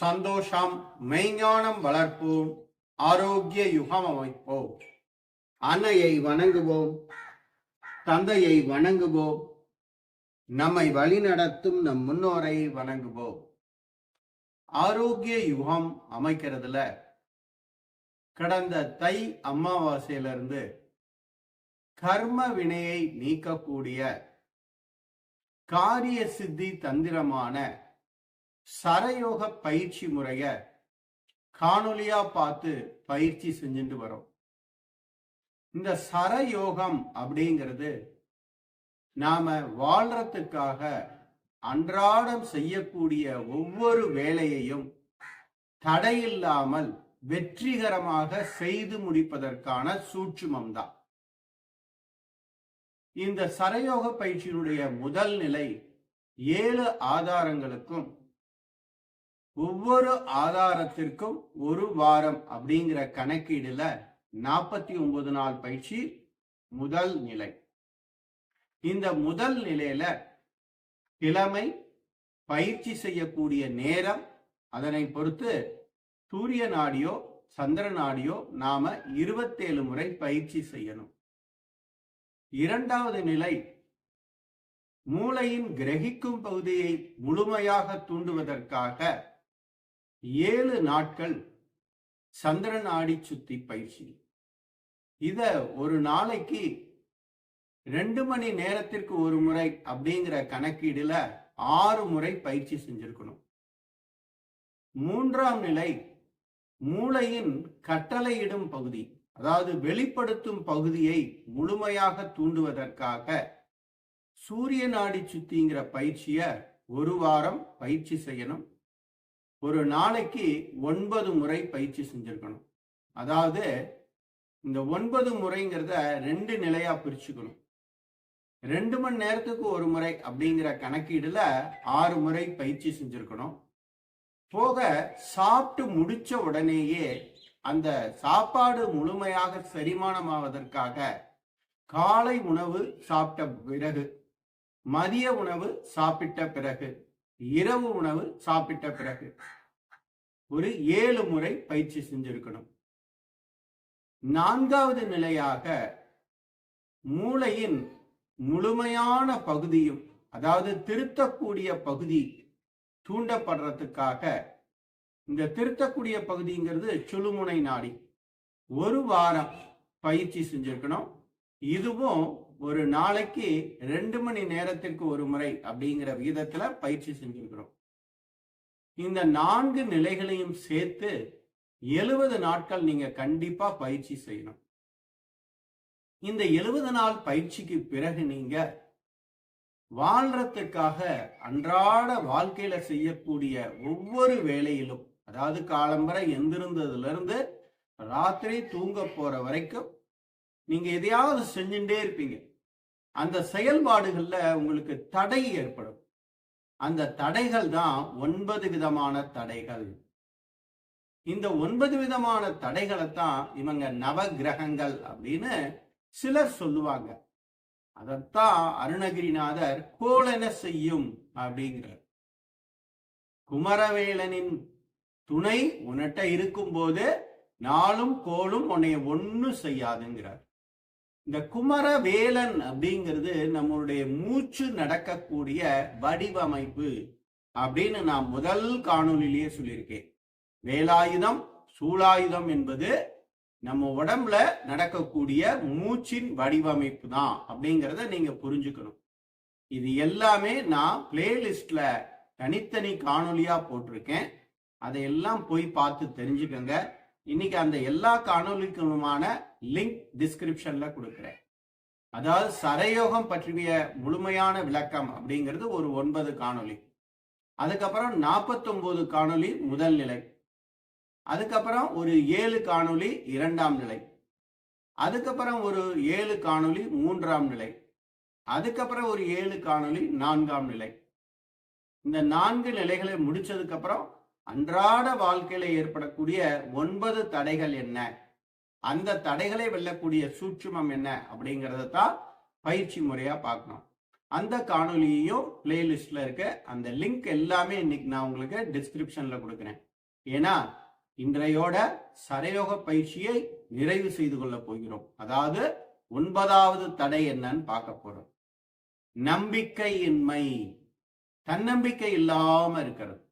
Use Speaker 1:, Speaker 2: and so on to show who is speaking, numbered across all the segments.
Speaker 1: சந்தோஷம் மெய்ஞானம் வளர்ப்போம் ஆரோக்கிய யுகம் அமைப்போம். அன்னையை வணங்குவோம் தந்தையை வணங்குவோம் நம்மை வழிநடத்தும் நம் முன்னோரை வணங்குவோம். ஆரோக்கிய யுகம் அமைக்கிறதுல கடந்த தை அமாவாசையிலிருந்து கர்ம வினையை நீக்கக்கூடிய காரிய சித்தி தந்திரமான சரயோக பயிற்சி முறைய காணொலியா பார்த்து பயிற்சி செஞ்சுட்டு வரோம். இந்த சரயோகம் அப்படிங்கிறது நாம வாழ்றதுக்காக அன்றாடம் செய்யக்கூடிய ஒவ்வொரு வேலையையும் தடையில்லாமல் வெற்றிகரமாக செய்து முடிப்பதற்கான சூட்சுமம் தான் இந்த சரயோக பயிற்சியினுடைய முதல் நிலை ஏழு ஆதாரங்களுக்கும் ஒவ்வொரு ஆதாரத்திற்கும் ஒரு வாரம் அப்படிங்கிற கணக்கீடுல நாற்பத்தி ஒன்பது நாள் பயிற்சி முதல் நிலை. இந்த முதல் நிலையில கிழமை பயிற்சி செய்யக்கூடிய நேரம் அதனை பொறுத்து சூரிய நாடியோ சந்திர நாடியோ நாம இருபத்தேழு முறை பயிற்சி செய்யணும். இரண்டாவது நிலை மூளையின் கிரகிக்கும் பகுதியை முழுமையாக தூண்டுவதற்காக ஏழு நாட்கள் சந்திரன் ஆடி சுத்தி பயிற்சி. இத ஒரு நாளைக்கு ரெண்டு மணி நேரத்திற்கு ஒரு முறை அப்படிங்கிற கணக்கீடுல ஆறு முறை பயிற்சி செஞ்சிருக்கணும். மூன்றாம் நிலை மூளையின் கட்டளையிடும் பகுதி அதாவது வெளிப்படுத்தும் பகுதியை முழுமையாக தூண்டுவதற்காக சூரிய நாடி சுத்திங்கிற பயிற்சிய ஒரு வாரம் பயிற்சி செய்யணும். ஒரு நாளைக்கு ஒன்பது முறை பயிற்சி செஞ்சிருக்கணும். அதாவது இந்த ஒன்பது முறைங்கிறத ரெண்டு நிலையா பிரிச்சுக்கணும். ரெண்டு மணி நேரத்துக்கு ஒரு முறை அப்படிங்கிற கணக்கீடுல ஆறு முறை பயிற்சி செஞ்சிருக்கணும். போக சாப்பிட்டு முடிச்ச உடனேயே அந்த சாப்பாடு முழுமையாக செரிமானமாவதற்காக காலை உணவு சாப்பிட்ட பிறகு மதிய உணவு சாப்பிட்ட பிறகு இரவு உணவு சாப்பிட்ட பிறகு ஒரு ஏழு முறை பயிற்சி செஞ்சிருக்கணும். நான்காவது நிலையாக மூளையின் முழுமையான பகுதியும் அதாவது திருத்தக்கூடிய பகுதி தூண்டப்படுறதுக்காக இந்த திருத்தக்கூடிய பகுதிங்கிறது சுழுமுனை நாடி ஒரு வாரம் பயிற்சி செஞ்சிருக்கணும். இதுவும் ஒரு நாளைக்கு ரெண்டு மணி நேரத்திற்கு ஒரு முறை அப்படிங்கிற விகிதத்துல பயிற்சி செஞ்சிருக்கிறோம். இந்த நான்கு நிலைகளையும் சேர்த்து எழுபது நாட்கள் நீங்க கண்டிப்பா பயிற்சி செய்யணும். இந்த எழுபது நாள் பயிற்சிக்கு பிறகு நீங்க வாழ்றதுக்காக அன்றாட வாழ்க்கையில செய்யக்கூடிய ஒவ்வொரு வேலையிலும் அதாவது காலம்பரை எந்திருந்ததுல இருந்து ராத்திரி தூங்க போற வரைக்கும் நீங்க எதையாவது செஞ்சுட்டே இருப்பீங்க. அந்த செயல்பாடுகள்ல உங்களுக்கு தடை ஏற்படும். அந்த தடைகள் தான் ஒன்பது விதமான தடைகள். இந்த ஒன்பது விதமான தடைகளை தான் இவங்க நவ கிரகங்கள் அப்படின்னு சிலர் சொல்லுவாங்க. அதத்தான் அருணகிரிநாதர் கோலன செய்யும் அப்படிங்கிறார். குமரவேலனின் துணை உன்னிட்ட இருக்கும்போது நாளும் கோளும் உன்னைய ஒன்னும் செய்யாதுங்கிறார். இந்த குமரவேலன் அப்படிங்கிறது நம்மளுடைய மூச்சு நடக்கக்கூடிய வடிவமைப்பு அப்படின்னு நான் முதல் காணொலியிலேயே சொல்லியிருக்கேன். வேலாயுதம் சூலாயுதம் என்பது நம்ம உடம்புல நடக்கக்கூடிய மூச்சின் வடிவமைப்பு தான் அப்படிங்கிறத நீங்க புரிஞ்சுக்கணும். இது எல்லாமே நான் பிளேலிஸ்ட்ல தனித்தனி காணொலியா போட்டிருக்கேன். அதையெல்லாம் போய் பார்த்து தெரிஞ்சுக்கோங்க. இன்னைக்கு அந்த எல்லா காணொலிக்குமான லிங்க் டிஸ்கிரிப்ஷன்ல கொடுக்குறேன். அதாவது சரயோகம் பற்றிய முழுமையான விளக்கம் அப்படிங்கிறது ஒரு ஒன்பது காணொலி அதுக்கப்புறம் நாற்பத்தொன்பது காணொலி முதல் நிலை. அதுக்கப்புறம் ஒரு ஏழு காணொலி இரண்டாம் நிலை. அதுக்கப்புறம் ஒரு ஏழு காணொளி மூன்றாம் நிலை. அதுக்கப்புறம் ஒரு ஏழு காணொளி நான்காம் நிலை. இந்த நான்கு நிலைகளை முடிச்சதுக்கு அப்புறம் அன்றாட வாழ்க்கையில ஏற்படக்கூடிய ஒன்பது தடைகள் என்ன? அந்த தடைகளை வெல்லக்கூடிய சூட்சுமம் என்ன அப்படிங்கிறத தான் பயிற்சி முறையா பார்க்கணும். அந்த காணொலியையும் பிளேலிஸ்ட்ல இருக்க அந்த லிங்க் எல்லாமே இன்னைக்கு நான் உங்களுக்கு டிஸ்கிரிப்ஷன்ல கொடுக்குறேன். ஏன்னா இன்றையோட சரயோக பயிற்சியை நிறைவு செய்து கொள்ள போகிறோம். அதாவது ஒன்பதாவது தடை என்னன்னு பார்க்க போறோம். நம்பிக்கையின்மை. தன்னம்பிக்கை இல்லாம இருக்கிறது.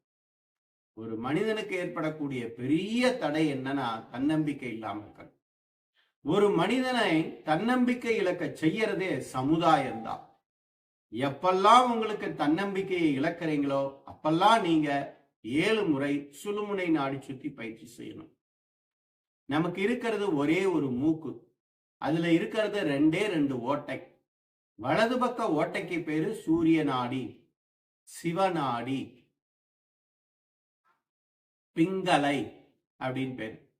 Speaker 1: ஒரு மனிதனுக்கு ஏற்படக்கூடிய பெரிய தடை என்னன்னா தன்னம்பிக்கை இல்லாம இருக்கிறது. ஒரு மனிதனை தன்னம்பிக்கை இழக்க செய்யறதே சமுதாயம் தான் எப்பெல்லாம் உங்களுக்கு தன்னம்பிக்கையை இழக்கிறீங்களோ அப்பெல்லாம் நீங்க ஏழு முறை சுழுமுனை நாடி சுத்தி பயிற்சி செய்யணும். நமக்கு இருக்கிறது ஒரே ஒரு மூக்கு. அதுல இருக்கிறது ரெண்டே ரெண்டு ஓட்டை. வலது பக்க ஓட்டைக்கு பேரு சூரிய நாடி சிவநாடி பிங்களை அப்படின்னு பேரு.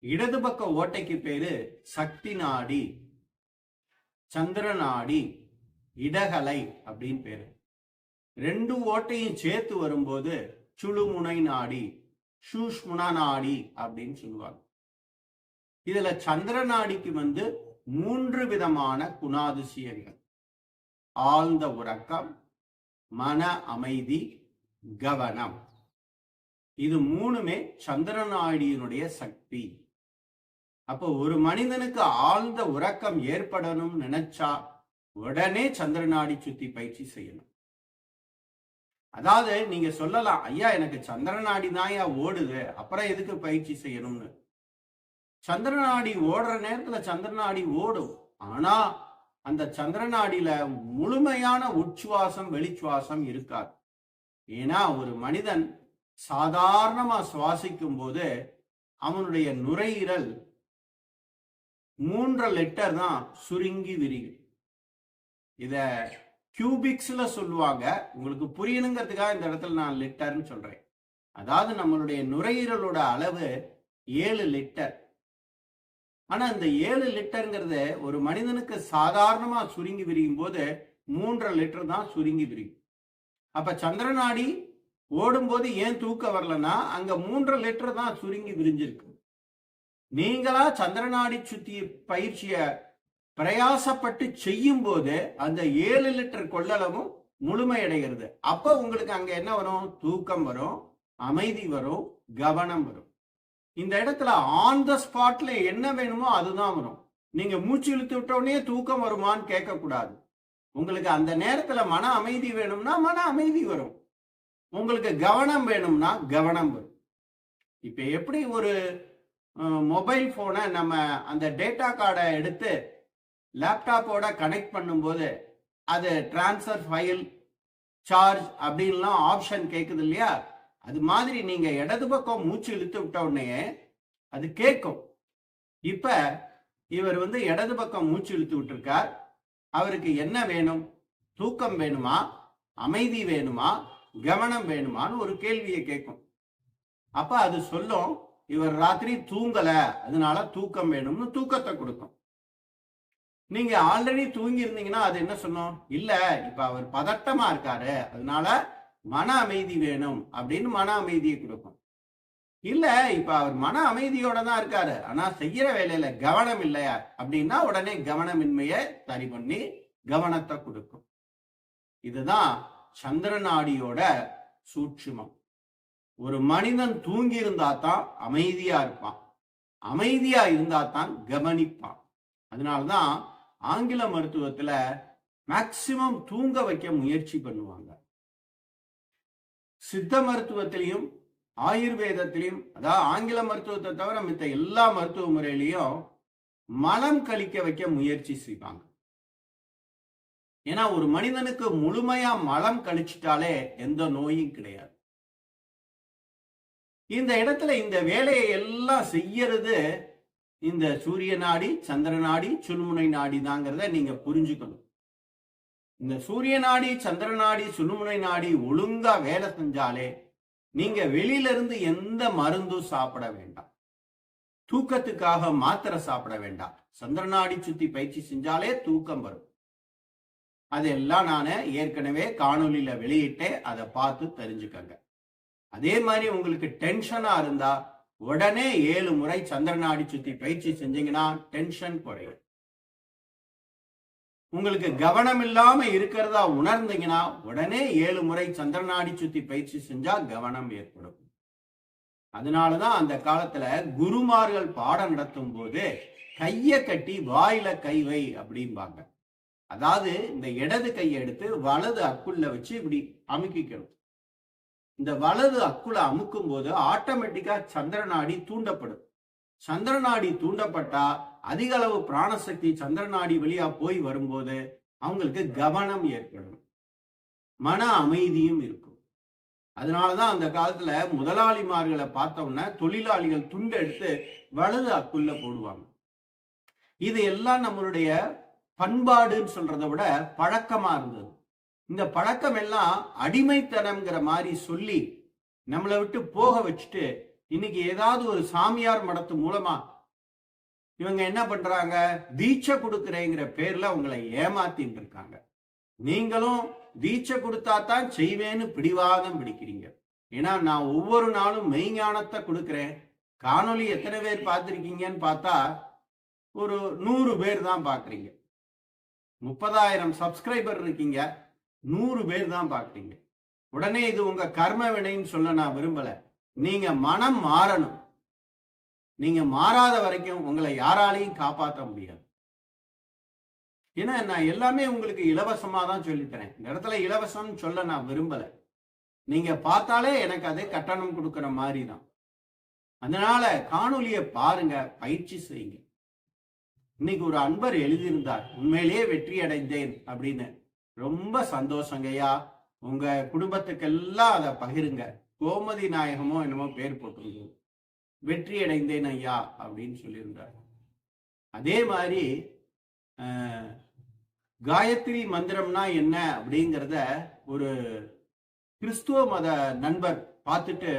Speaker 1: இடது பக்க ஓட்டைக்கு பேரு சக்தி நாடி சந்திர நாடி இடகலை அப்படின்னு பேரு. ரெண்டு ஓட்டையும் சேர்த்து வரும்போது சுழுமுனை நாடி சூஷ்முனா நாடி அப்படின்னு சொல்லுவாங்க. இதுல சந்திர நாடிக்கு வந்து மூன்று விதமான குணாதிசயங்கள். ஆழ்ந்த உறக்கம் மன அமைதி கவனம். இது மூணுமே சந்திரநாடியினுடைய சக்தி. அப்போ ஒரு மனிதனுக்கு ஆழ்ந்த உறக்கம் ஏற்படணும் நினைச்சா உடனே சந்திரநாடி சுத்தி பயிற்சி செய்யணும். அதாவது நீங்க சொல்லலாம் ஐயா எனக்கு சந்திரநாடி தான் ஓடுது அப்புறம் எதுக்கு பயிற்சி செய்யணும்னு? சந்திரநாடி ஓடுற நேரத்துல சந்திரநாடி ஓடும். ஆனா அந்த சந்திரநாடியில முழுமையான உச்சுவாசம் வெளிச்சுவாசம் இருக்காது. ஏன்னா ஒரு மனிதன் சாதாரணமா சுவாசிக்கும் போது அவனுடைய நுரையீரல் மூன்று லிட்டர் தான் சுருங்கி விரியும் இத கியூபிக்ஸ்ல சொல்லுவாங்க. உங்களுக்கு புரியணுங்கிறதுக்காக இந்த இடத்துல நான் லிட்டர்னு சொல்றேன். அதாவது நம்மளுடைய நுரையீரலோட அளவு ஏழு லிட்டர் ஆனா இந்த ஏழு லிட்டருங்கிறது ஒரு மனிதனுக்கு சாதாரணமா சுருங்கி விரியும் போது மூன்றரை லிட்டர் தான் சுருங்கி விரியும். அப்ப சந்திரநாடி ஓடும்போது ஏன் தூக்க வரலன்னா அங்க மூன்றரை லிட்டர் தான் சுருங்கி விரிஞ்சிருக்கு. நீங்களா சந்திரநாடி சுத்தி பயிற்சியை பிரயாசப்பட்டு செய்யும் போது அந்த ஏழு லிட்டர் கொள்ளளவும் முழுமையடைகிறது. அப்ப உங்களுக்கு அங்க என்ன வரும்? தூக்கம் வரும் அமைதி வரும் கவனம் வரும். இந்த இடத்துல ஆன் த ஸ்பாட்ல என்ன வேணுமோ அதுதான் வரும். நீங்க மூச்சு இழுத்து விட்டோடனே தூக்கம் வருமான்னு கேட்கக்கூடாது. உங்களுக்கு அந்த நேரத்துல மன அமைதி வேணும்னா மன அமைதி வரும். உங்களுக்கு கவனம் வேணும்னா கவனம் வரும். இப்ப எப்படி ஒரு மொபைல் போனை நம்ம அந்த டேட்டா கார்டை எடுத்து லேப்டாப்போட கனெக்ட் பண்ணும்போது அது டிரான்ஸ்ஃபர் ஃபைல் சார்ஜ் அப்படின்லாம் ஆப்ஷன் கேட்குது இல்லையா? அது மாதிரி நீங்க இடது பக்கம் மூச்சு இழுத்து விட்ட உடனே அது கேட்கும். இப்ப இவர் வந்து இடது பக்கம் மூச்சு இழுத்து விட்டுருக்கார். அவருக்கு என்ன வேணும்? தூக்கம் வேணுமா? அமைதி வேணுமா? கவனம் வேணுமான்னு ஒரு கேள்வியை கேட்கும். அப்ப அது சொல்லும். இவர் ராத்திரி தூங்கல அதனால தூக்கம் வேணும்னு தூக்கத்தை கொடுக்கும் நீங்க ஆல்ரெடி தூங்கி இருந்தீங்கன்னா அது என்ன சொன்னோம்? இல்ல இப்ப அவர் பதட்டமா இருக்காரு அதனால மன அமைதி வேணும் அப்படின்னு மன அமைதியை கொடுக்கும் இல்ல இப்ப அவர் மன அமைதியோட தான் இருக்காரு ஆனா செய்யற வேலையில கவனம் இல்லையா? அப்படின்னா உடனே கவனமின்மையை சரி பண்ணி கவனத்தை கொடுக்கும். இதுதான் சந்திரநாடியோட சூட்சுமம். ஒரு மனிதன் தூங்கி இருந்தா தான் அமைதியா இருப்பான். அமைதியா இருந்தா தான் கவனிப்பான். அதனால்தான் ஆங்கில மருத்துவத்துல மேக்சிமம் தூங்க வைக்க முயற்சி பண்ணுவாங்க. சித்த மருத்துவத்திலையும் ஆயுர்வேதத்திலையும் அதாவது ஆங்கில மருத்துவத்தை தவிர மித்த எல்லா மருத்துவ முறையிலையும் மலம் கழிக்க வைக்க முயற்சி செய்வாங்க. ஏன்னா ஒரு மனிதனுக்கு முழுமையா மலம் கழிச்சிட்டாலே எந்த நோயும் கிடையாது. இந்த இடத்துல இந்த வேலையை எல்லாம் செய்யறது இந்த சூரிய நாடி சந்திர நாடி சுழுமுனை நாடி தாங்கிறத நீங்க புரிஞ்சுக்கணும். இந்த சூரிய நாடி சந்திர நாடி சுழுமுனை நாடி ஒழுங்கா வேலை செஞ்சாலே நீங்க வெளியில இருந்து எந்த மருந்தும் சாப்பிட வேண்டாம். தூக்கத்துக்காக மாத்திரை சாப்பிட வேண்டாம். சந்திர நாடி சுத்தி பயிற்சி செஞ்சாலே தூக்கம் வரும். அதெல்லாம் நான் ஏற்கனவே காணொலியில வெளியிட்டே அதை பார்த்து தெரிஞ்சுக்கங்க. அதே மாதிரி உங்களுக்கு டென்ஷனா இருந்தா உடனே ஏழு முறை சந்திரநாடி சுத்தி பயிற்சி செஞ்சீங்கன்னா டென்ஷன் குறையும். உங்களுக்கு கவனம் இல்லாம இருக்கிறதா உணர்ந்தீங்கன்னா உடனே ஏழு முறை சந்திரநாடி சுத்தி பயிற்சி செஞ்சா கவனம் ஏற்படும். அதனாலதான் அந்த காலத்துல குருமார்கள் பாடம் நடத்தும் போது கைய கட்டி வாயில கை வை அப்படிம்பாங்க. அதாவது இந்த இடது கையை எடுத்து வலது அக்குள்ள வச்சு இப்படி அமுக்கிக்கணும். இந்த வலது அக்குல அமுக்கும் போது ஆட்டோமேட்டிக்கா சந்திரநாடி தூண்டப்படும். சந்திரநாடி தூண்டப்பட்டா அதிக அளவு பிராணசக்தி சந்திரநாடி வழியா போய் வரும்போது அவங்களுக்கு கவனம் ஏற்படும். மன அமைதியும் இருக்கும். அதனாலதான் அந்த காலத்துல முதலாளிமார்களை பார்த்தோம்னா தொழிலாளிகள் துண்டு எடுத்து வலது அக்குள்ள போடுவாங்க. இது எல்லாம் நம்மளுடைய பண்பாடுன்னு சொல்றதை விட பழக்கமா இருந்தது. இந்த பழக்கம் எல்லாம் அடிமைத்தனம்ங்கிற மாதிரி சொல்லி நம்மளை விட்டு போக வச்சுட்டு இன்னைக்கு ஏதாவது ஒரு சாமியார் மடத்து மூலமா இவங்க என்ன பண்றாங்க? தீட்சை கொடுக்குறேங்கிற பேர்ல உங்களை ஏமாத்தின்னு இருக்காங்க. நீங்களும் தீட்சை கொடுத்தா தான் செய்வேன்னு பிடிவாதம் பிடிக்கிறீங்க. ஏன்னா நான் ஒவ்வொரு நாளும் மெய்ஞானத்தை கொடுக்குறேன். காணொளி எத்தனை பேர் பார்த்துருக்கீங்கன்னு பார்த்தா ஒரு நூறு பேர் தான் பார்க்குறீங்க. முப்பதாயிரம் சப்ஸ்கிரைபர் இருக்கீங்க. நூறு பேர் தான் பார்க்குறீங்க. உடனே இது உங்க கர்ம வினைன்னு சொல்ல நான் விரும்பல. நீங்க மனம் மாறணும். நீங்க மாறாத வரைக்கும் உங்களை யாராலையும் காப்பாற்ற முடியாது. ஏன்னா நான் எல்லாமே உங்களுக்கு இலவசமா தான் சொல்லித்தரேன் இந்த இடத்துல இலவசம்னு சொல்ல நான் விரும்பல. நீங்க பார்த்தாலே எனக்கு அது கட்டணம் கொடுக்குற மாதிரி தான். அதனால காணொலியை பாருங்க பயிற்சி செய்யுங்க. இன்னைக்கு ஒரு அன்பர் எழுதியிருந்தார் உண்மையிலேயே வெற்றி அடைந்தேன் அப்படின்னு. ரொம்ப சந்தோஷங்கய்யா. உங்க குடும்பத்துக்கெல்லாம் அதை பகிருங்க. கோமதி நாயகமோ என்னமோ பேர் போட்டிருந்தது வெற்றி அடைந்தேன் ஐயா அப்படின்னு சொல்லியிருந்தார். அதே மாதிரி காயத்ரி மந்திரம்னா என்ன அப்படிங்கிறத ஒரு கிறிஸ்துவ மத நண்பர் பார்த்துட்டு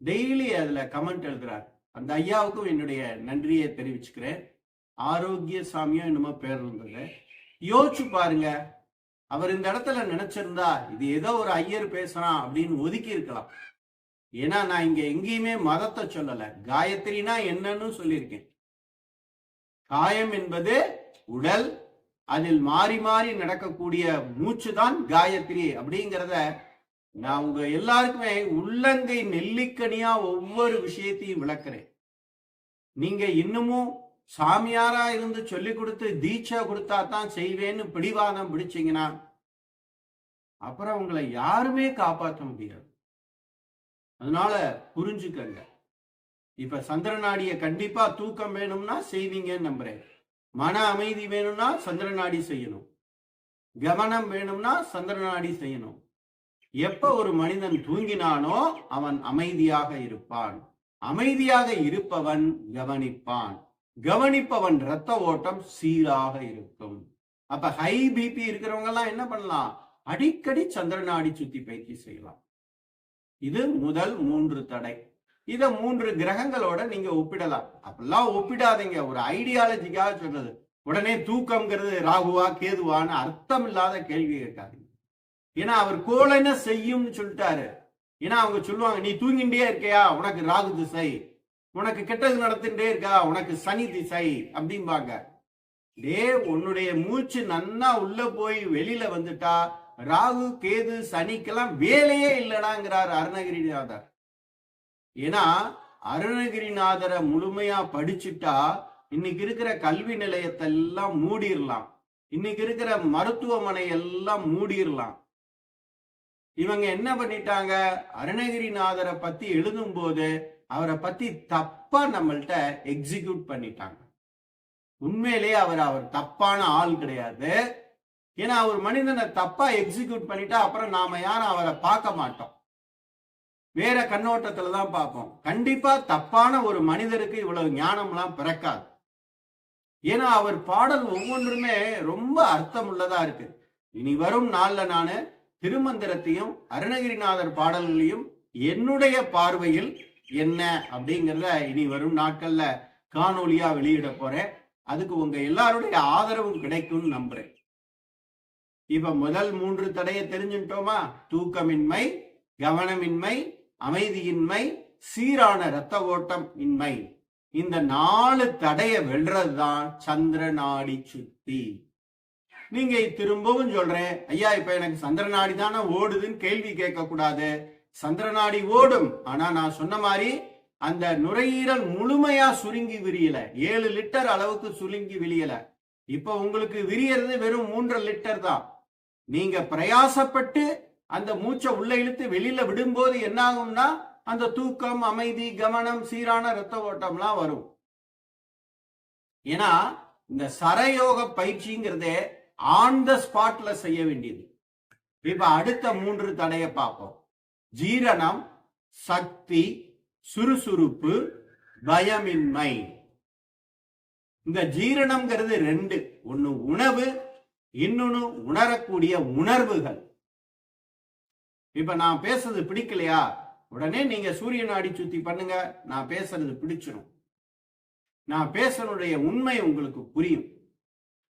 Speaker 1: டெய்லி அதில் கமெண்ட் எழுதுறார். அந்த ஐயாவுக்கும் என்னுடைய நன்றியை தெரிவிச்சுக்கிறேன். ஆரோக்கிய சாமியோ என்னமோ பேர் இருந்தது. யோசிச்சு பாருங்க. அவர் இந்த இடத்துல நினைச்சிருந்தா இது ஏதோ ஒரு ஐயர் பேசுறான் அப்படின்னு ஒதுக்கி இருக்கலாம். ஏன்னா நான் இங்க எங்கேயுமே மதத்தை சொல்லல. காயத்ரினா என்னன்னு சொல்லியிருக்கேன். காயம் என்பது உடல் அதில் மாறி மாறி நடக்கக்கூடிய மூச்சு தான் காயத்ரி அப்படிங்கிறத நான் உங்க எல்லாருக்குமே உள்ளங்கை நெல்லிக்கனியா ஒவ்வொரு விஷயத்தையும் விளக்குறேன். நீங்க இன்னமும் சாமியாரா இருந்து சொல்லி கொடுத்து தீட்சை கொடுத்தா தான் செய்வேன்னு பிடிவாதம் பிடிச்சிங்கன்னா அப்புறம் உங்களை யாருமே காப்பாற்ற முடியாது. அதனால புரிஞ்சுக்கங்க. இப்ப சந்திரநாடிய கண்டிப்பா தூக்கம் வேணும்னா செய்வீங்கன்னு நம்புறேன். மன அமைதி வேணும்னா சந்திரநாடி செய்யணும். கவனம் வேணும்னா சந்திரநாடி செய்யணும். எப்ப ஒரு மனிதன் தூங்கினானோ அவன் அமைதியாக இருப்பான். அமைதியாக இருப்பவன் கவனிப்பான். கவனிப்பவன் இரத்த ஓட்டம் சீராக இருக்கும். அப்ப ஹை பிபி இருக்கிறவங்க எல்லாம் என்ன பண்ணலாம்? அடிக்கடி சந்திரநாடி சுத்தி பயிற்சி செய்யலாம். இது முதல் மூன்று தடை. இத மூன்று கிரகங்களோட நீங்க ஒப்பிடலாம். அப்படிலாம் ஒப்பிடாதீங்க. ஒரு ஐடியாலஜிக்காக சொல்றது. உடனே தூக்கம்ங்கிறது ராகுவா கேதுவான்னு அர்த்தம் இல்லாத கேள்வி கேட்காதீங்க. ஏன்னா அவர் கோல் என்ன செய்யும்னு சொல்லிட்டாரு. ஏன்னா அவங்க சொல்லுவாங்க நீ தூங்கிட்டே இருக்கியா? உனக்கு ராகு திசை. உனக்கு கெட்டது நடத்திட்டே இருக்கா? உனக்கு சனி திசை அப்படிம்பாங்க. டே உன்னுடைய மூச்சு நன்னா உள்ள போய் வெளியில வந்துட்டா ராகு கேது சனிக்கெல்லாம் வேலையே இல்லடாங்கிறார் அருணகிரிநாதர். ஏன்னா அருணகிரிநாதரை முழுமையா படிச்சுட்டா இன்னைக்கு இருக்கிற கல்வி நிலையத்தை எல்லாம் மூடிரலாம். இன்னைக்கு இருக்கிற மருத்துவமனை எல்லாம் மூடிரலாம். இவங்க என்ன பண்ணிட்டாங்க? அருணகிரிநாதரை பத்தி எழுதும்போது அவரை பத்தி தப்பா நம்மள்ட்ட எக்ஸிக்யூட் பண்ணிட்டாங்க. உண்மையிலேயே அவர் அவர் தப்பான ஆள் கிடையாது. ஏன்னா அவர் மனிதனை தப்பா எக்ஸிக்யூட் பண்ணிட்டா அப்புறம் நாம யாரும் அவரை பார்க்க மாட்டோம். வேற கண்ணோட்டத்துல தான் பார்ப்போம். கண்டிப்பா தப்பான ஒரு மனிதருக்கு இவ்வளவு ஞானம்லாம் பிறக்காது. ஏன்னா அவர் பாடல் ஒவ்வொன்றுமே ரொம்ப அர்த்தம் உள்ளதா இருக்கு. இனி வரும் நாள்ல நானு திருமந்திரத்தையும் அருணகிரிநாதர் பாடல்களையும் என்னுடைய பார்வையில் என்ன அப்படிங்கிறத இனி வரும் நாட்கள்ல காணொலியா வெளியிட போறேன். அதுக்கு உங்க எல்லாருடைய ஆதரவும் கிடைக்கும்னு நம்புறேன். இப்ப முதல் மூன்று தடையை தெரிஞ்சுட்டோமா? தூக்கமின்மை கவனமின்மை அமைதியின்மை சீரான இரத்த ஓட்டம் இன்மை. இந்த நாலு தடையை வெல்றதுதான் சந்திர நாடி சுத்தி. நீங்க திரும்பவும் சொல்றேன் ஐயா இப்ப எனக்கு சந்திரநாடி தானே ஓடுதுன்னு கேள்வி கேட்க கூடாது சந்திரநாடி ஓடும். ஆனா நான் சொன்ன மாதிரி அந்த நுரையீரல் முழுமையா சுருங்கி விரியல. ஏழு லிட்டர் அளவுக்கு சுருங்கி விரியல. இப்ப உங்களுக்கு விரியறது வெறும் மூன்றரை லிட்டர் தான். நீங்க பிரயாசப்பட்டு அந்த மூச்சை உள்ள இழுத்து வெளியில விடும்போது என்ன ஆகும்னா அந்த தூக்கம் அமைதி கவனம் சீரான ரத்த ஓட்டம்லாம் வரும். ஏன்னா இந்த சரயோக பயிற்சிங்கிறதே ஆன் த ஸ்பாட்ல செய்ய வேண்டியது. இப்ப அடுத்த மூன்று தடையை பார்ப்போம். ஜீரணம் சக்தி சுறுசுறுப்பு பயமின்மை. இந்த ஜீரணம்ங்கிறது ரெண்டு. ஒன்னு உணவு இன்னொன்னு உணரக்கூடிய உணர்வுகள். இப்ப நான் பேசுறது பிடிக்கலையா? உடனே நீங்க சூரிய நாடி சுத்தி பண்ணுங்க. நான் பேசுறது பிடிச்சிடும் நான் பேசுறதுடைய உண்மை உங்களுக்கு புரியும்.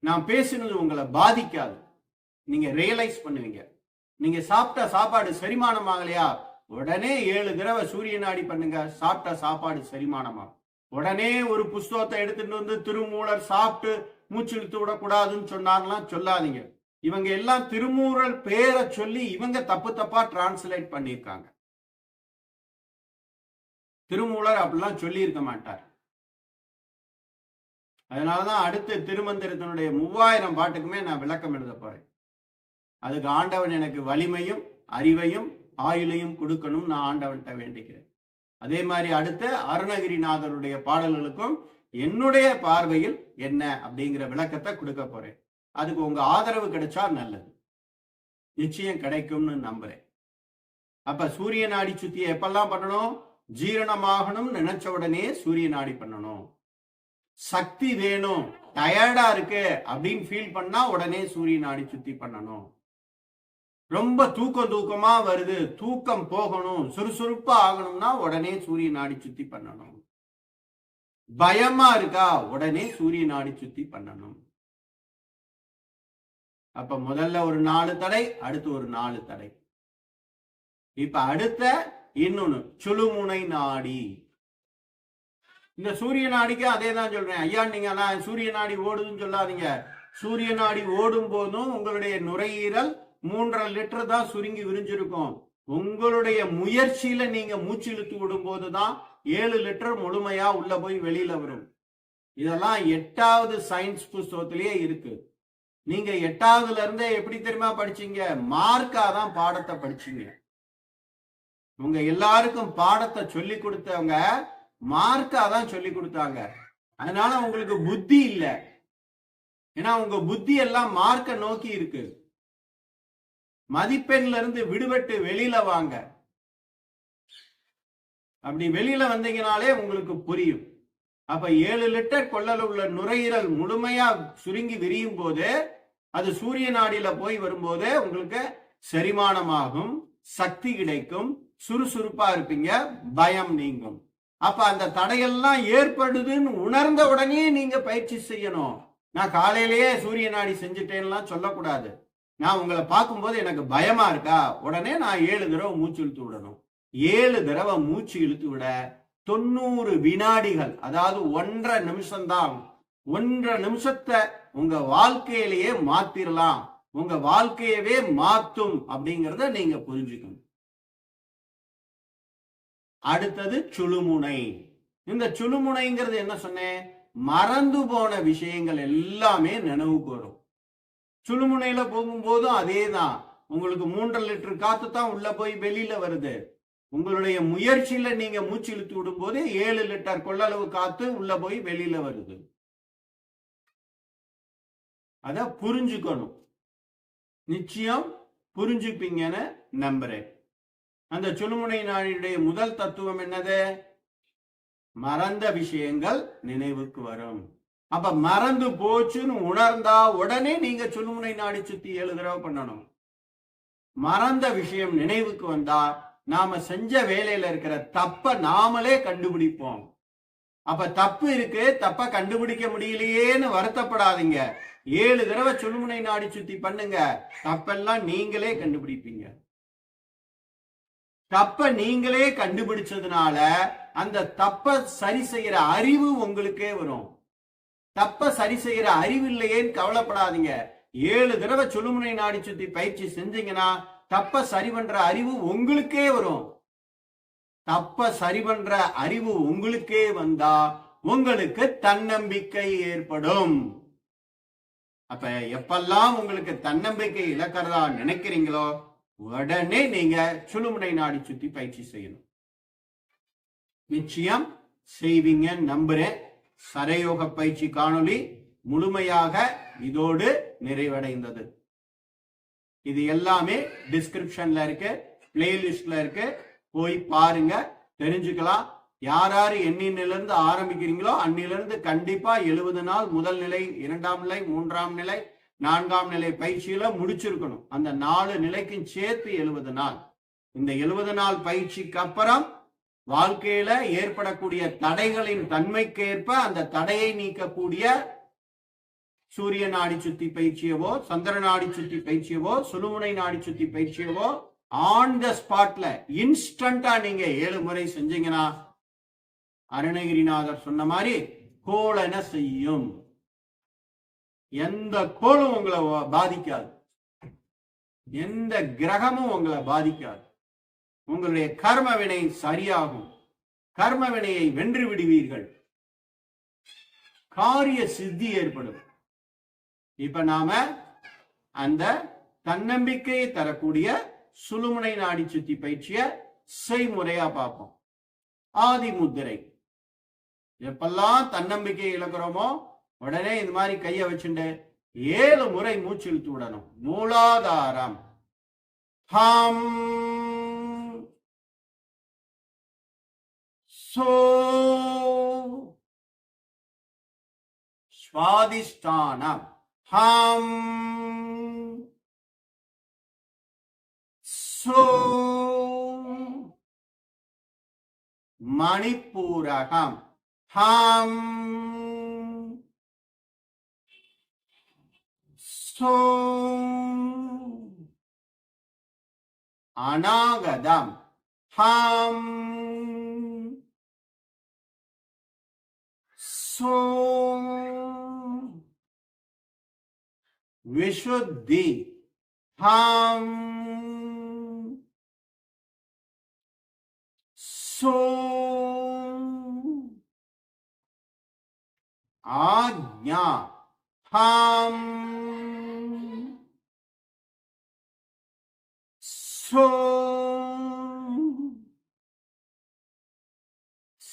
Speaker 1: நான் பேசினது உங்களை பாதிக்காது. நீங்க ரியலைஸ் பண்ணுவீங்க. நீங்க சாப்பிட்ட சாப்பாடு செரிமானம் ஆகலையா உடனே ஏழு தடவை சூரிய நாடி பண்ணுங்க. சாப்பிட்ட சாப்பாடு செரிமானமா? உடனே ஒரு புஸ்தகத்தை எடுத்துட்டு வந்து திருமூலர் சாப்பிட்டு மூச்சு இழுத்து விடக்கூடாதுன்னு சொன்னார்லாம் சொல்லாதீங்க. இவங்க எல்லாம் திருமூரல் பேரை சொல்லி இவங்க தப்பு தப்பா டிரான்ஸ்லேட் பண்ணியிருக்காங்க. திருமூலர் அப்படிலாம் சொல்லியிருக்க மாட்டார். மாட்டார் அதனாலதான் அடுத்து திருமந்திரத்தினுடைய மூவாயிரம் பாட்டுக்குமே நான் விளக்கம் எழுத போறேன். அதுக்கு ஆண்டவன் எனக்கு வலிமையும் அறிவையும் ஆயுளையும் கொடுக்கணும் நான் ஆண்டவன்கிட்ட வேண்டிக்கிறேன். அதே மாதிரி அடுத்த அருணகிரிநாதருடைய பாடல்களுக்கும் என்னுடைய பார்வையில் என்ன அப்படிங்கிற விளக்கத்தை கொடுக்க போறேன். அதுக்கு உங்க ஆதரவு கிடைச்சா நல்லது. நிச்சயம் கிடைக்கும்னு நம்புறேன். அப்ப சூரிய நாடி சுத்தியை எப்பெல்லாம் பண்ணணும்? ஜீரணமாகணும்னு நினைச்ச உடனே சூரிய நாடி பண்ணணும். சக்தி வேணும் டயர்டா இருக்கு அப்படின்னு ஃபீல் பண்ணா உடனே சூரிய நாடி சுத்தி பண்ணணும். ரொம்ப தூக்கம் தூக்கமா வருது தூக்கம் போகணும் சுறுசுறுப்பா ஆகணும்னா உடனே சூரிய நாடி சுத்தி பண்ணணும். பயமா இருக்கா உடனே சூரிய நாடி சுத்தி பண்ணணும். அப்ப முதல்ல ஒரு நாலு தடை அடுத்து ஒரு நாலு தடை. இப்ப அடுத்த இன்னொன்னு சுழுமுனை நாடி. இந்த சூரிய நாடிக்கு அதே தான் சொல்றேன். ஐயா நீங்க நான் சூரிய நாடி ஓடுதுன்னு சொல்லாதீங்க. சூரிய நாடி ஓடும் போதும் உங்களுடைய நுரையீரல் மூன்றரை லிட்டர் தான் சுருங்கி விரிஞ்சிருக்கும். உங்களுடைய முயற்சியில நீங்க மூச்சு இழுத்து விடும் போதுதான் ஏழு லிட்டர் முழுமையா உள்ள போய் வெளியில வரும். இதெல்லாம் எட்டாவது சயின்ஸ் புஸ்தகத்திலேயே இருக்கு. நீங்க எட்டாவதுல இருந்தே எப்படி தெரியுமா படிச்சீங்க? மார்க்கா தான் பாடத்தை படிச்சீங்க. உங்க எல்லாருக்கும் பாடத்தை சொல்லி கொடுத்தவங்க மார்க்கா தான் சொல்லி கொடுத்தாங்க. அதனால உங்களுக்கு புத்தி இல்ல. ஏன்னா உங்க புத்தி எல்லாம் மார்க்க நோக்கி இருக்கு. மதிப்பெண்ல இருந்து விடுபட்டு வெளியில வாங்க. அப்படி வெளியில வந்தீங்கனாலே உங்களுக்கு புரியும். அப்ப ஏழு லிட்டர் கொள்ளல உள்ள நுரையீரல் முழுமையா சுருங்கி விரியும் போது அது சூரிய நாடியில போய் வரும்போது உங்களுக்கு செரிமானமாகும் சக்தி கிடைக்கும் சுறுசுறுப்பா இருப்பீங்க பயம் நீங்கும். அப்ப அந்த தடையெல்லாம் ஏற்படுதுன்னு உணர்ந்த உடனே நீங்க பயிற்சி செய்யணும். நான் காலையிலேயே சூரிய நாடி செஞ்சுட்டேன்லாம் சொல்லக்கூடாது. நான் உங்களை பார்க்கும்போது எனக்கு பயமா இருக்கா? உடனே நான் ஏழு தடவை மூச்சு இழுத்து விடணும். ஏழு தடவை மூச்சு இழுத்து விட தொண்ணூறு வினாடிகள் அதாவது ஒன்றரை நிமிஷம்தான். ஒன்றரை நிமிஷத்தை உங்க வாழ்க்கையிலேயே மாத்திரலாம். உங்க வாழ்க்கையவே மாத்தும் அப்படிங்கிறத நீங்க புரிஞ்சுக்கணும். அடுத்தது சுழுமுனை. இந்த சுழுமுனைங்கிறது என்ன சொன்னேன் மறந்து போன விஷயங்கள் எல்லாமே நினைவுக்கு வரும் சுழுமுனையில போகும்போதும் அதே தான் உங்களுக்கு மூன்றரை லிட்டர் காத்து தான் உள்ள போய் வெளியில வருது. உங்களுடைய முயற்சியில நீங்க மூச்சு இழுத்து விடும் போது ஏழு லிட்டர் கொள்ளளவு காத்து உள்ள போய் வெளியில வருது. அத புரிஞ்சுக்கணும். நிச்சயம் புரிஞ்சுப்பீங்கன்னு நம்புறேன். அந்த சுழுமுனை நாளினுடைய முதல் தத்துவம் என்னது? மறந்த விஷயங்கள் நினைவுக்கு வரும். அப்ப மறந்து போச்சுன்னு உணர்ந்தா உடனே நீங்க சுழுமுனை நாடி சுத்தி ஏழு தடவை பண்ணணும். மறந்த விஷயம் நினைவுக்கு வந்தா நாம செஞ்ச வேலையில இருக்கிற தப்ப நாமளே கண்டுபிடிப்போம். அப்ப தப்பு இருக்கு தப்ப கண்டுபிடிக்க முடியலையேன்னு வருத்தப்படாதீங்க. ஏழு தடவை சுழுமுனை நாடி சுத்தி பண்ணுங்க. தப்பெல்லாம் நீங்களே கண்டுபிடிப்பீங்க. தப்ப நீங்களே கண்டுபிடிச்சதுனால அந்த தப்ப சரி செய்யற அறிவு உங்களுக்கே வரும். தப்ப சரி செய்யற அறிவு இல்லையேன்னு கவலைப்படாதீங்க. ஏழு தடவை சுழுமுனை நாடி சுத்தி பயிற்சி செஞ்சீங்கன்னா தப்ப சரி பண்ற அறிவு உங்களுக்கே வரும். தப்ப சரி பண்ற அறிவு உங்களுக்கே வந்தா உங்களுக்கு தன்னம்பிக்கை ஏற்படும். அப்ப எப்பெல்லாம் உங்களுக்கு தன்னம்பிக்கை இழக்கிறதா நினைக்கிறீங்களோ உடனே நீங்க சுழுமுனை நாடி சுத்தி பயிற்சி செய்யணும். நிச்சயம் செய்வீங்க நம்புறேன். சரயோக பயிற்சி காணொளி முழுமையாக இதோடு நிறைவடைந்தது. இது எல்லாமே டிஸ்கிரிப்ஷன்ல இருக்கு பிளேலிஸ்ட்ல இருக்கு. போய் பாருங்க தெரிஞ்சுக்கலாம். யார் யார் எண்ணிலிருந்து ஆரம்பிக்கிறீங்களோ அன்னிலிருந்து கண்டிப்பா எழுபது நாள் முதல் நிலை இரண்டாம் நிலை மூன்றாம் நிலை நான்காம் நிலை பயிற்சியில முடிச்சிருக்கணும். அந்த நாலு நிலைக்கும் சேர்த்து எழுபது நாள். இந்த எழுபது நாள் பயிற்சிக்கு அப்புறம் வாழ்க்கையில ஏற்படக்கூடிய தடைகளின் தன்மைக்கு ஏற்ப அந்த தடையை நீக்கக்கூடிய சூரிய நாடி சுத்தி பயிற்சியவோ சந்திர நாடி சுத்தி பயிற்சியவோ சுழுமுனை நாடி சுத்தி பயிற்சியவோ ஆன் த ஸ்பாட்ல இன்ஸ்டண்டா நீங்க ஏழு முறை செஞ்சீங்கன்னா அருணகிரிநாதர் சொன்ன மாதிரி கோளன செய்யும்? எந்த கோளும் உங்களை பாதிக்காது. எந்த கிரகமும் உங்களை பாதிக்காது. உங்களுடைய கர்ம வினை சரியாகும். கர்ம வினையை வென்று விடுவீர்கள். காரிய சித்தி ஏற்படும். இப்ப நாம அந்த தன்னம்பிக்கையை தரக்கூடிய சுழுமுனை நாடி சுத்தி பயிற்சிய செய்முறையா பார்ப்போம். ஆதி முத்திரை எப்பெல்லாம் தன்னம்பிக்கை இழக்கிறோமோ உடனே இந்த மாதிரி கைய வச்சுட்டு ஏழு முறை மூச்சு இழுத்து விடணும் மூலாதாரம். ஹம். சோ. சுவாதிஷ்டானம். ஹம். சோ. மணிப்பூரகம். ஹம். అనాగదం హం సో విశుద్ధి హం సో ఆజ్ఞ హం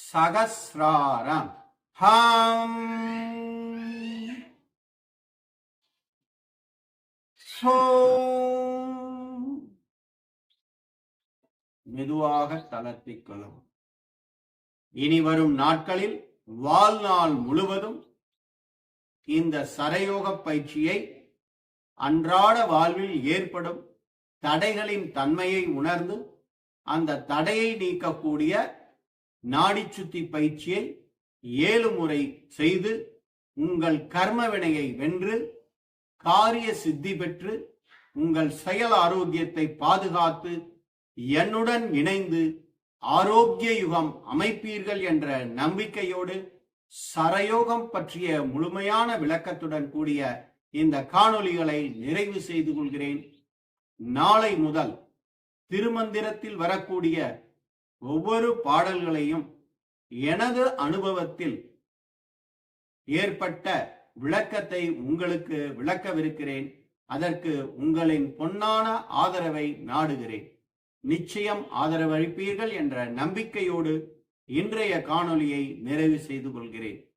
Speaker 1: சகசிராரம் ஹாம் மெதுவாக தளர்த்திக் கொள்ளவும் இனி வரும் நாட்களில் வாழ்நாள் முழுவதும் இந்த சரயோக பயிற்சியை அன்றாட வாழ்வில் ஏற்படும் தடைகளின் தன்மையை உணர்ந்து அந்த தடையை நீக்கக்கூடிய நாடி சுத்தி பயிற்சியை ஏழு முறை செய்து உங்கள் கர்ம வினையை வென்று காரிய சித்தி பெற்று உங்கள் செயல் ஆரோக்கியத்தை பாதுகாத்து என்னுடன் இணைந்து ஆரோக்கிய யுகம் அமைப்பீர்கள் என்ற நம்பிக்கையோடு சரயோகம் பற்றிய முழுமையான விளக்கத்துடன் கூடிய இந்த காணொளிகளை நிறைவு செய்து கொள்கிறேன். நாளை முதல் திருமந்திரத்தில் வரக்கூடிய ஒவ்வொரு பாடல்களையும் எனது அனுபவத்தில் ஏற்பட்ட விளக்கத்தை உங்களுக்கு விளக்கவிருக்கிறேன். அதற்கு உங்களின் பொன்னான ஆதரவை நாடுகிறேன். நிச்சயம் ஆதரவளிப்பீர்கள் என்ற நம்பிக்கையோடு இன்றைய காணொலியை நிறைவு செய்து கொள்கிறேன்.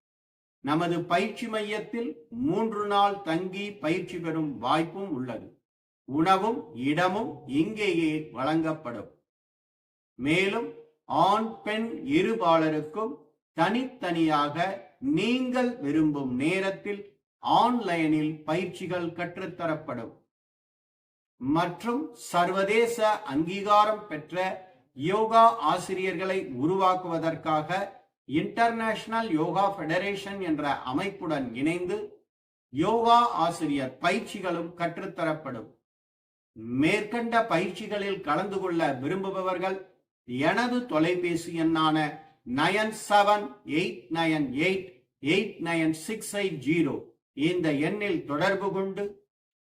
Speaker 1: நமது பயிற்சி மையத்தில் மூன்று நாள் தங்கி பயிற்சி பெறும் வாய்ப்பும் உள்ளது. உணவும் இடமும் இங்கேயே வழங்கப்படும். மேலும் ஆண் பெண் இருபாலருக்கும் தனித்தனியாக நீங்கள் விரும்பும் நேரத்தில் ஆன்லைனில் பயிற்சிகள் கற்றுத்தரப்படும். மற்றும் சர்வதேச அங்கீகாரம் பெற்ற யோகா ஆசிரியர்களை உருவாக்குவதற்காக இன்டர்நேஷனல் யோகா ஃபெடரேஷன் என்ற அமைப்புடன் இணைந்து யோகா ஆசிரியர் பயிற்சிகளும் கற்றுத்தரப்படும். மேற்கண்ட பயிற்சிகளில் கலந்து கொள்ள விரும்புபவர்கள் எனது தொலைபேசி எண்ணான nine seven eight nine eight eight nine six eight zero இந்த எண்ணில் தொடர்பு கொண்டு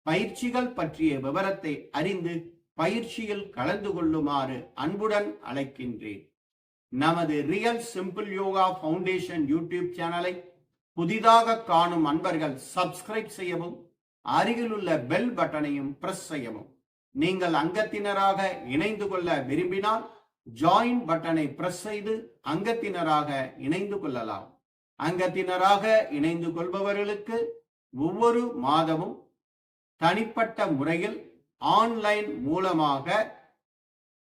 Speaker 1: பயிற்சிகள் பற்றிய விவரத்தை அறிந்து பயிற்சியில் கலந்து கொள்ளுமாறு அன்புடன் அழைக்கின்றேன். நமது real simple yoga foundation YouTube சேனலை புதிதாக காணும் அன்பர்கள் சப்ஸ்கிரைப் செய்யவும் அருகிலுள்ள பெல் பட்டனையும் பிரஸ் செய்யவும். நீங்கள் அங்கத்தினராக இணைந்து கொள்ள விரும்பினால் ஜாயின் பட்டனை பிரஸ் செய்து அங்கத்தினராக இணைந்து கொள்ளலாம். அங்கத்தினராக இணைந்து கொள்பவர்களுக்கு ஒவ்வொரு மாதமும் தனிப்பட்ட முறையில் ஆன்லைன் மூலமாக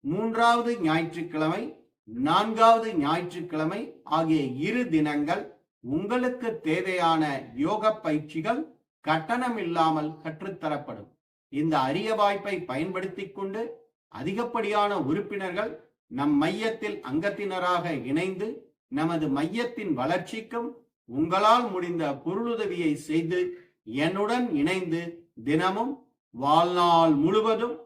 Speaker 1: மூன்றாவது ஞாயிற்றுக்கிழமை நான்காவது ஞாயிற்றுக்கிழமை ஆகிய இரு தினங்கள் உங்களுக்கு தேவையான யோக பயிற்சிகள் கட்டணம் இல்லாமல் கற்றுத்தரப்படும். இந்த அரிய வாய்ப்பை பயன்படுத்திக் கொண்டு அதிகப்படியான உறுப்பினர்கள் நம் மையத்தில் அங்கத்தினராக இணைந்து நமது மையத்தின் வளர்ச்சிக்கும் உங்களால் முடிந்த பொருளுதவியை செய்து என்னுடன் இணைந்து தினமும் வாழ்நாள் முழுவதும்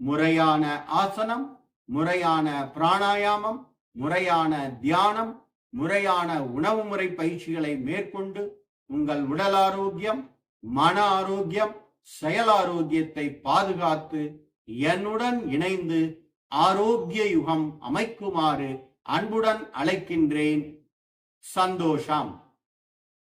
Speaker 1: முறையான ஆசனம் முறையான பிராணாயாமம் முறையான தியானம் முறையான உணவு முறை பயிற்சிகளை மேற்கொண்டு உங்கள் உடல் ஆரோக்கியம் மன ஆரோக்கியம் செயல் ஆரோக்கியத்தை பாதுகாத்து என்னுடன் இணைந்து ஆரோக்கிய யுகம் அமைக்குமாறு அன்புடன் அழைக்கின்றேன். சந்தோஷம்.